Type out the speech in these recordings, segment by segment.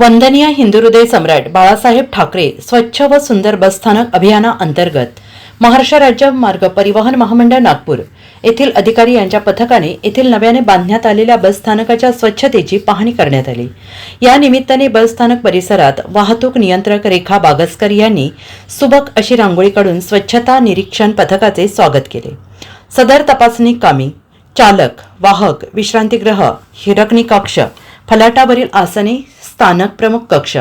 वंदनीय हिंदुहृदय सम्राट बाळासाहेब ठाकरे स्वच्छ व सुंदर बसस्थानक अभियानाअंतर्गत महाराष्ट्र राज्य मार्ग परिवहन महामंडळ नागपूर येथील अधिकारी यांच्या पथकाने येथील नव्याने बांधण्यात आलेल्या बसस्थानकाच्या स्वच्छतेची पाहणी करण्यात आली. या निमित्ताने बसस्थानक परिसरात वाहतूक नियंत्रक रेखा बागसकर यांनी सुबक अशी रांगोळी काढून स्वच्छता निरीक्षण पथकाचे स्वागत केले. सदर तपासणी कामी चालक वाहक विश्रांतीगृह हिरकणी कक्ष फलाटावरील आसने स्थानक प्रमुख कक्ष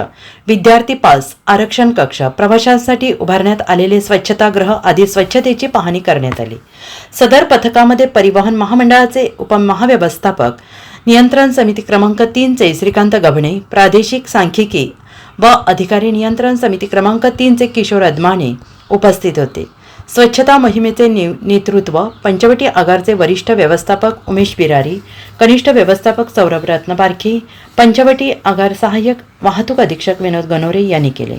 विद्यार्थी पास आरक्षण कक्ष प्रवाशांसाठी उभारण्यात आलेले स्वच्छतागृह आदी स्वच्छतेची पाहणी करण्यात आली. सदर पथकामध्ये परिवहन महामंडळाचे उपमहाव्यवस्थापक नियंत्रण समिती क्रमांक तीनचे श्रीकांत गभणे प्रादेशिक सांख्यिकी व अधिकारी नियंत्रण समिती क्रमांक तीनचे किशोर अदमाने उपस्थित होते. स्वच्छता मोहिमेचे ने नेतृत्व पंचवटी आगारचे वरिष्ठ व्यवस्थापक उमेश बिरारी कनिष्ठ व्यवस्थापक सौरभ रत्नपारखी पंचवटी आगार सहाय्यक वाहतूक अधीक्षक विनोद गनोरे यांनी केले.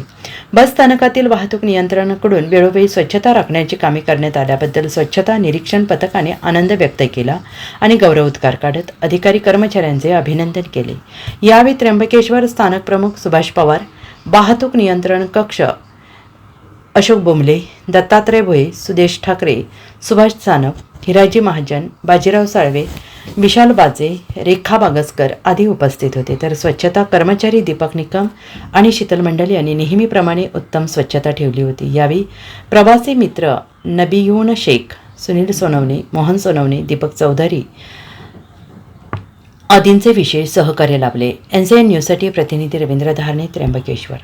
बस स्थानकातील वाहतूक नियंत्रणाकडून वेळोवेळी स्वच्छता राखण्याची कामे करण्यात आल्याबद्दल स्वच्छता निरीक्षण पथकाने आनंद व्यक्त केला आणि गौरवोद्गार काढत अधिकारी कर्मचाऱ्यांचे अभिनंदन केले. यावेळी त्र्यंबकेश्वर स्थानक प्रमुख सुभाष पवार वाहतूक नियंत्रण कक्ष अशोक बोंबले दत्तात्रय भोये सुदेश ठाकरे सुभाष सानप हिराजी महाजन बाजीराव साळवे विशाल बाजे रेखा बागसकर आदी उपस्थित होते. तर स्वच्छता कर्मचारी दीपक निकम आणि शीतल मंडल यांनी नेहमीप्रमाणे उत्तम स्वच्छता ठेवली होती. यावेळी प्रवासी मित्र नबियून शेख सुनील सोनवणे मोहन सोनवणे दीपक चौधरी आदींचे विशेष सहकार्य लाभले. एन सी एन न्यूजसाठी प्रतिनिधी रवींद्र धारणे त्र्यंबकेश्वर.